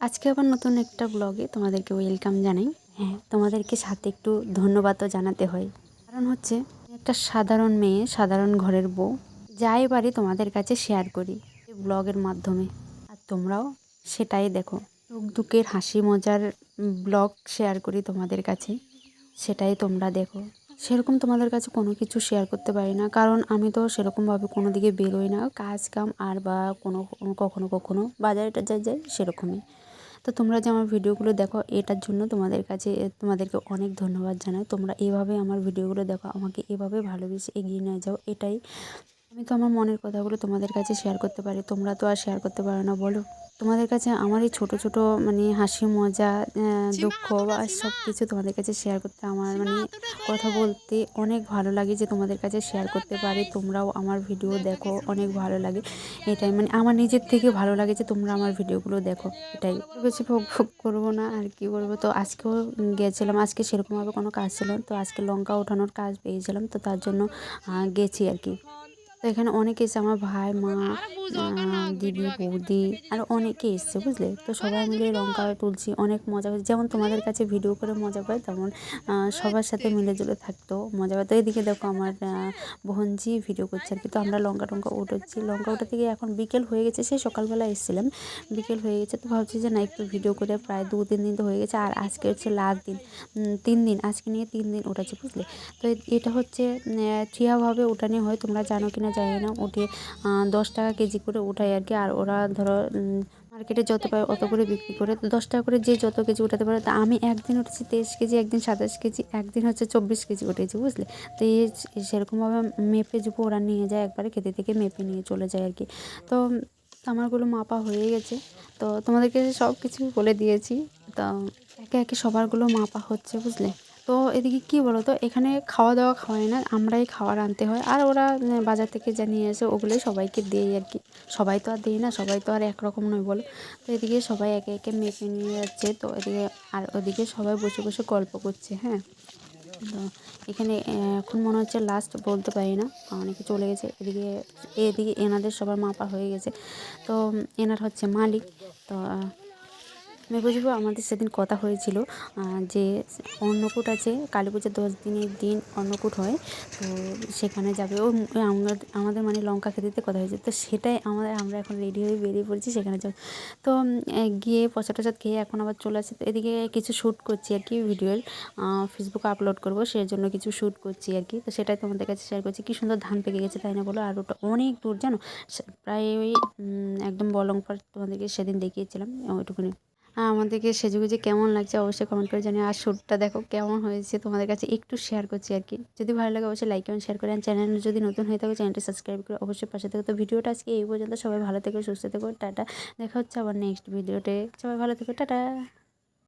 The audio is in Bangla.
আজকে আবার নতুন একটা ব্লগে তোমাদেরকে ওয়েলকাম জানাই। হ্যাঁ। তোমাদেরকে সাথে একটু ধন্যবাদও জানাতে হয়। কারণ হচ্ছে একটা সাধারণ মেয়ে সাধারণ ঘরের বউ। যাই পারি তোমাদের কাছে শেয়ার করি এই ব্লগের মাধ্যমে। আর তোমরাও সেটাই দেখো। সুখ দুঃখের হাসি মজার ব্লগ শেয়ার করি তোমাদের কাছে। সেটাই তোমরা দেখো। সেরকম তোমাদের কাছে কোনো কিছু শেয়ার করতে পারি না। কারণ আমি তো সেরকমভাবে কোনো দিকে বেরোই না। কাজ কাম আর বা কোনো কখনো কখনো বাজারে টাজারে যাই সেরকমই। তো তোমরা যে আমার ভিডিওগুলো দেখো, এটার জন্য তোমাদের কাছে তোমাদেরকে অনেক ধন্যবাদ জানাই। তোমরা এভাবে আমার ভিডিওগুলো দেখো, আমাকে এভাবে ভালোবেসে এগিয়ে নিয়ে যাও, এটাই। আমি তো আমার মনের কথাগুলো তোমাদের কাছে শেয়ার করতে পারি, তোমরা তো আর শেয়ার করতে পারো না, বলো। তোমাদের কাছে আমার এই ছোটো ছোটো মানে হাসি মজা দুঃখ বা সব কিছু তোমাদের কাছে শেয়ার করতে আমার মানে কথা বলতে অনেক ভালো লাগে যে তোমাদের কাছে শেয়ার করতে পারি। তোমরাও আমার ভিডিও দেখো অনেক ভালো লাগে। এটাই মানে আমার নিজের থেকে ভালো লাগে যে তোমরা আমার ভিডিওগুলো দেখো। এটাই। বেশি ভোগ ভোগ করব না আর কি করব তো আজকেও গেছিলাম আজকে সেরকমভাবে কোনো কাজ ছিল তো আজকে লঙ্কা ওঠানোর কাজ পেয়েছিলাম। তো তার জন্য গেছি আর কি। তো এখানে অনেকে এসে আমার ভাই, মা দিদি, বৌদি আরও অনেকে এসছে, বুঝলে? তো সবাই মিলে লঙ্কা তুলছি, অনেক মজা হচ্ছে যেমন তোমাদের কাছে ভিডিও করে মজা পাই, তেমন সবার সাথে মিলে জুলে থাকতো, মজা পাই। তো এদিকে দেখো আমার বোনজি ভিডিও করছে আর কি। তো আমরা লঙ্কা টঙ্কা উঠোচ্ছি। লঙ্কা উঠে থেকে এখন বিকেল হয়ে গেছে সেই সকালবেলা এসেছিলাম। বিকেল হয়ে গেছে, তো ভাবছি যে না, একটু ভিডিও করে প্রায় দু তিন দিন তো হয়ে গেছে। আর আজকে হচ্ছে লাস্ট দিন তিন দিন, আজকে নিয়ে তিন দিন উঠেছে, বুঝলে? তো এটা হচ্ছে ঠিয়াভাবে উঠানে হয়, তোমরা জানো কিনা জানি না, উঠে দশ টাকা কেজি করে উঠায় আর কি। আর ওরা ধরো মার্কেটে যত পায় অত করে বিক্রি করে। দশ টাকা করে যে যত কেজি উঠাতে পারে, তা আমি একদিন উঠেছি তেইশ কেজি, একদিন সাতাশ কেজি, একদিন হচ্ছে চব্বিশ কেজি উঠেছি, বুঝলে? তো এই সেরকমভাবে মেপে যুপো ওরা নিয়ে যায়, একবারে খেতে থেকে মেপে নিয়ে চলে যায় আর কি। তো আমারগুলো মাপা হয়ে গেছে। তো তোমাদেরকে সব কিছু বলে দিয়েছি। তো একে একে সবারগুলো মাপা হচ্ছে, বুঝলে? তো এদিকে কি বলো তো এখানে খাওয়া দাওয়া খাওয়াই না, আমরাই খাবার আনতে হয়। আর ওরা বাজার থেকে যা নিয়ে আসে, ওগুলোই সবাইকে দেয় আর কি। সবাই তো আর দিই না, সবাই তো আর একরকম নয় বলো। তো এদিকে সবাই একে একে মেপে নিয়ে যাচ্ছে, তো এদিকে, আর ওদিকে সবাই বসে বসে গল্প করছে হ্যাঁ। তো এখানে এখন মনে হচ্ছে লাস্ট বলতে পারি না, অনেকে চলে গেছে। এদিকে এদিকে এনাদের সবার মাপা হয়ে গেছে। তো এনার হচ্ছে মালিক, তো আহ, আমাদের সেদিন কথা হয়েছিল যে অন্নকূট আছে কালী পুজোর দশ দিনের দিন অন্নকূট হয় তো সেখানে যাবে। ও আমাদের মানে লঙ্কা খেতে দিতে কথা হয়েছে তো সেটাই আমাদের আমরা এখন রেডি হয়ে বেরিয়ে পড়েছি সেখানে যাব। তো গিয়ে প্রসাদ টসাদ খেয়ে এখন আবার চলে আসি তো এদিকে কিছু শ্যুট করছি আর কি ভিডিওর ফেসবুকে আপলোড করব সেই জন্য কিছু শ্যুট করছি আর কি তো সেটাই তোমাদের কাছে শেয়ার করছি। কী সুন্দর ধান পেকে গেছে তাই না বলো? আর ওটা অনেক দূর জানো? প্রায় ওই একদম বলংপার তোমাদেরকে সেদিন দেখিয়েছিলাম ওইটুকুনি। আমাদেরকে সেজেগুজে কেমন লাগছে অবশ্যই কমেন্ট করে জানিয়ে আর শ্যুটটা দেখো কেমন হয়েছে তোমাদের কাছে একটু শেয়ার করছি আর কি। যদি ভালো লাগে অবশ্যই লাইক এবং শেয়ার করে আর চ্যানেল যদি নতুন হয়ে থাকে চ্যানেলটি সাবস্ক্রাইব করে অবশ্যই পাশে থেকে। তো ভিডিওটা আজকে এই পর্যন্ত। সবাই ভালো থেকো, সুস্থ থেকো, টাটা। দেখা হচ্ছে আবার নেক্সট ভিডিওতে সবাই ভালো থেকো, টাটা।